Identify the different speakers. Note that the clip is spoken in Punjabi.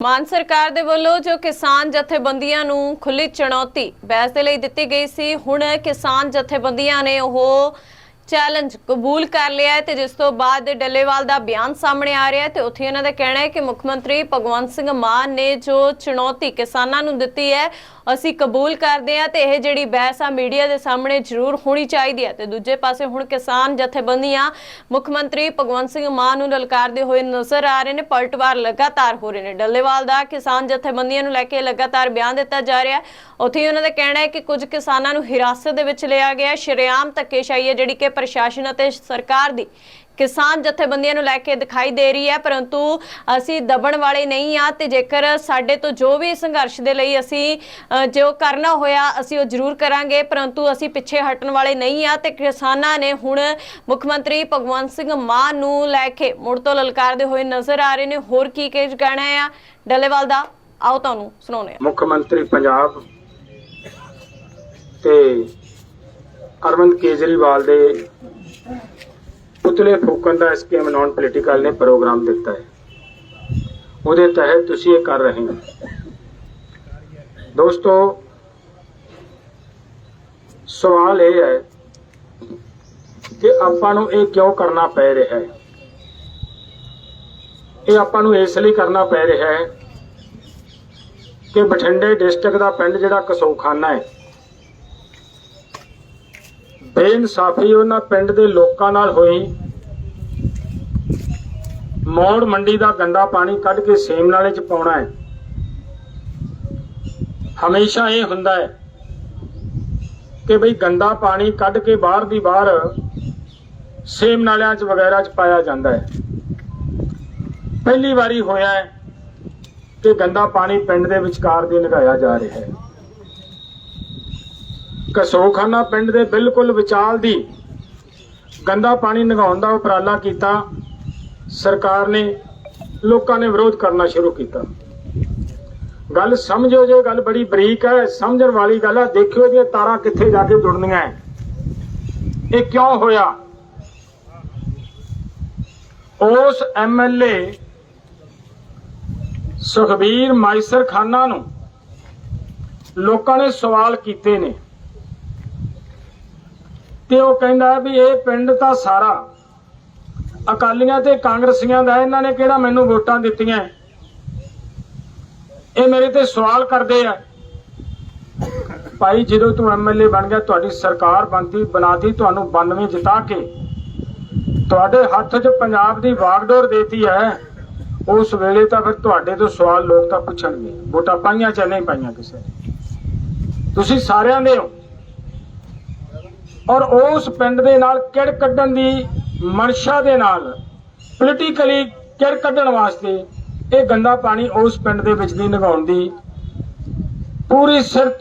Speaker 1: ਮਾਨ ਸਰਕਾਰ ਦੇ ਵੱਲੋਂ ਜੋ ਕਿਸਾਨ ਜਥੇਬੰਦੀਆਂ ਨੂੰ ਖੁੱਲੀ ਚੁਣੌਤੀ ਬਹਿਸ ਦੇ ਲਈ ਦਿੱਤੀ ਗਈ ਸੀ, ਹੁਣ ਕਿਸਾਨ ਜਥੇਬੰਦੀਆਂ ਨੇ ਉਹ ਚੈਲੰਜ ਕਬੂਲ ਕਰ ਲਿਆ ਹੈ ਤੇ ਜਿਸ ਤੋਂ ਬਾਅਦ ਡੱਲੇਵਾਲ ਦਾ ਬਿਆਨ ਸਾਹਮਣੇ ਆ ਰਿਹਾ ਹੈ ਤੇ ਉੱਥੇ ਇਹਨਾਂ ਦਾ ਕਹਿਣਾ ਹੈ ਕਿ ਮੁੱਖ ਮੰਤਰੀ ਭਗਵੰਤ ਸਿੰਘ ਮਾਨ ਨੇ ਜੋ ਚੁਣੌਤੀ ਕਿਸਾਨਾਂ ਨੂੰ ਦਿੱਤੀ ਹੈ ਅਸੀਂ ਕਬੂਲ ਕਰਦੇ ਹਾਂ ਤੇ ਇਹ ਜਿਹੜੀ ਬਹਿਸ ਆ ਮੀਡੀਆ ਦੇ ਸਾਹਮਣੇ ਜ਼ਰੂਰ ਹੋਣੀ ਚਾਹੀਦੀ ਹੈ। ਤੇ ਦੂਜੇ ਪਾਸੇ ਹੁਣ ਕਿਸਾਨ ਜਥੇਬੰਦੀਆਂ ਮੁੱਖ ਮੰਤਰੀ ਭਗਵੰਤ ਸਿੰਘ ਮਾਨ ਨੂੰ ਲਲਕਾਰਦੇ ਹੋਏ ਨਜ਼ਰ ਆ ਰਹੇ ਨੇ, ਪਲਟਵਾਰ ਲਗਾਤਾਰ ਹੋ ਰਹੇ ਨੇ। ਡੱਲੇਵਾਲ ਦਾ ਕਿਸਾਨ ਜਥੇਬੰਦੀਆਂ ਨੂੰ ਲੈ ਕੇ ਲਗਾਤਾਰ ਬਿਆਨ ਦਿੱਤਾ ਜਾ ਰਿਹਾ ਉੱਥੇ ਹੀ ਉਹਨਾਂ ਦਾ ਕਹਿਣਾ ਹੈ ਕਿ ਕੁਝ ਕਿਸਾਨਾਂ ਨੂੰ ਹਿਰਾਸਤ ਦੇ ਵਿੱਚ ਲਿਆ ਗਿਆ ਹੈ। ਸ਼ਰੇਆਮ ਧੱਕੇਸ਼ਾਹੀ ਹੈ ਜਿਹੜੀ ਕਿ ਪ੍ਰਸ਼ਾਸਨ ਅਤੇ ਸਰਕਾਰ ਦੀ ਕਿਸਾਨ ਜਥੇਬੰਦੀਆਂ ਨੂੰ ਲੈ ਕੇ ਦਿਖਾਈ ਦੇ ਰਹੀ ਹੈ, ਪਰੰਤੂ ਅਸੀਂ ਦਬਣ ਵਾਲੇ ਨਹੀਂ ਆ ਤੇ ਜੇਕਰ ਸਾਡੇ ਤੋਂ ਜੋ ਵੀ ਸੰਘਰਸ਼ ਦੇ ਲਈ ਅਸੀਂ ਜੋ ਕਰਨਾ ਹੋਇਆ ਅਸੀਂ ਉਹ ਜ਼ਰੂਰ ਕਰਾਂਗੇ, ਪਰੰਤੂ ਅਸੀਂ ਪਿੱਛੇ ਹਟਣ ਵਾਲੇ ਨਹੀਂ ਆ ਤੇ ਕਿਸਾਨਾਂ ਨੇ ਹੁਣ ਮੁੱਖ ਮੰਤਰੀ ਭਗਵੰਤ ਸਿੰਘ ਮਾਨ ਨੂੰ ਲੈ ਕੇ ਮੁੜ ਤੋਂ ਲਲਕਾਰਦੇ ਹੋਏ ਨਜ਼ਰ ਆ ਰਹੇ ਨੇ। ਹੋਰ ਕੀ ਕੀ ਕਹਿਣਾ ਆ ਡੱਲੇਵਾਲ ਦਾ, ਆਓ ਤੁਹਾਨੂੰ ਸੁਣਾਉਂਦੇ ਹਾਂ।
Speaker 2: ਮੁੱਖ ਮੰਤਰੀ ਪੰਜਾਬ ਤੇ ਅਰਵਿੰਦ ਕੇਜਰੀਵਾਲ ਦੇ ਪੁਤਲੇ ਫੂਕਣ ਦਾ ਸਕੀਮ ਨਾਨ ਪੋਲੀਟੀਕਲ ਨੇ ਪ੍ਰੋਗਰਾਮ ਦਿੱਤਾ ਹੈ। ਉਹਦੇ ਤਹਿਤ ਤੁਸੀਂ ਇਹ ਕਰ ਰਹੇ ਹੋ। ਦੋਸਤੋ, ਸਵਾਲ ਇਹ ਹੈ ਕਿ ਆਪਾਂ ਨੂੰ ਇਹ ਕਿਉਂ ਕਰਨਾ ਪੈ ਰਿਹਾ ਹੈ? ਇਹ ਆਪਾਂ ਨੂੰ ਇਸ ਲਈ ਕਰਨਾ ਪੈ ਰਿਹਾ ਹੈ ਕਿ ਬਠਿੰਡੇ ਡਿਸਟ੍ਰਿਕਟ ਦਾ ਪਿੰਡ ਜਿਹੜਾ ਕਸੌਖਾਨਾ ਹੈ ਬੇਇਨਸਾਫੀ ਉਹਨਾਂ ਪਿੰਡ ਦੇ ਲੋਕਾਂ ਨਾਲ ਹੋਈ। ਮੌੜ ਮੰਡੀ ਦਾ ਗੰਦਾ ਪਾਣੀ ਕੱਢ ਕੇ ਸੇਮ ਨਾਲੇ ਚ ਪਾਉਣਾ ਹੈ। ਹਮੇਸ਼ਾ ਇਹ ਹੁੰਦਾ ਹੈ ਕਿ ਬਈ ਗੰਦਾ ਪਾਣੀ ਕੱਢ ਕੇ ਬਾਹਰ ਦੀ ਬਾਹਰ ਸੇਮ ਨਾਲਿਆਂ ਚ ਵਗੈਰਾ ਚ ਪਾਇਆ ਜਾਂਦਾ ਹੈ। ਪਹਿਲੀ ਵਾਰੀ ਹੋਇਆ ਹੈ ਕਿ ਗੰਦਾ ਪਾਣੀ ਪਿੰਡ ਦੇ ਵਿਚਕਾਰ ਦੀ ਨਿਗਾਇਆ ਜਾ ਰਿਹਾ ਹੈ। ਕਸੋਖਾਨਾ ਪਿੰਡ ਦੇ ਬਿਲਕੁਲ ਵਿਚਾਲ ਦੀ ਗੰਦਾ ਪਾਣੀ ਨਿਗਾਉਣ ਦਾ ਉਪਰਾਲਾ ਕੀਤਾ, ਸਰਕਾਰ ਨੇ ਲੋਕਾਂ ਨੇ ਵਿਰੋਧ ਕਰਨਾ ਸ਼ੁਰੂ ਕੀਤਾ। ਗੱਲ ਸਮਝੋ ਜੇ ਗੱਲ ਬੜੀ ਬਰੀਕ ਹੈ, ਸਮਝਣ ਵਾਲੀ ਗੱਲ ਹੈ ਦੇਖਿਓ ਇਹਦੀਆਂ ਤਾਰਾਂ ਕਿੱਥੇ ਜਾ ਕੇ ਜੁੜਨੀਆਂ ਹੈ ਇਹ ਕਿਉਂ ਹੋਇਆ? ਉਸ ਐਮਐਲਏ ਸੁਖਬੀਰ ਮਾਈਸਰ ਖਾਨਾ ਨੂੰ ਲੋਕਾਂ ਨੇ ਸਵਾਲ ਕੀਤੇ ਨੇ। ਤੇ ਉਹ ਕਹਿੰਦਾ ਵੀ ਇਹ ਪਿੰਡ ਤਾਂ ਸਾਰਾ। ਅਕਾਲੀਆਂ ਤੇ ਕਾਂਗਰਸੀਆਂ ਦਾ ਇਹਨਾਂ ਨੇ ਕਿਹੜਾ ਮੈਨੂੰ ਵੋਟਾਂ ਦਿੱਤੀਆਂ ਇਹ ਮੇਰੇ ਤੇ ਸਵਾਲ ਕਰਦੇ ਆ। ਭਾਈ, ਜਦੋਂ ਤੂੰ ਐਮਐਲਏ ਬਣ ਗਿਆ, ਤੁਹਾਡੀ ਸਰਕਾਰ ਬਣਦੀ ਬਣਾਤੀ ਤੁਹਾਨੂੰ 92 ਜਿਤਾ ਕੇ। ਤੁਹਾਡੇ ਹੱਥ 'ਚ ਪੰਜਾਬ ਦੀ ਵਾਗਡੋਰ ਦੇਤੀ ਹੈ। ਉਸ ਵੇਲੇ ਤਾਂ ਫਿਰ ਤੁਹਾਡੇ ਤੋਂ ਸਵਾਲ ਲੋਕ ਤਾਂ ਪੁੱਛਣਗੇ। ਵੋਟਾਂ ਪਾਈਆਂ ਜਾਂ ਨਹੀਂ ਪਾਈਆਂ ਕਿਸੇ ਨੇ? ਤੁਸੀਂ ਸਾਰਿਆਂ ਦੇ ਹੋ। ਔਰ ਉਸ ਪਿੰਡ ਦੇ ਨਾਲ ਕਿੜ ਕੱਢਣ ਦੀ ਮਨਸ਼ਾ ਦੇ ਨਾਲ ਪੋਲੀਟੀਕਲੀ ਕਿੜ ਕੱਢਣ ਵਾਸਤੇ ਇਹ ਗੰਦਾ ਪਾਣੀ ਉਸ ਪਿੰਡ ਦੇ ਵਿੱਚ ਦੀ ਨਿਗਾਉਣ ਦੀ ਪੂਰੀ ਸਿਰ ਤੋਂ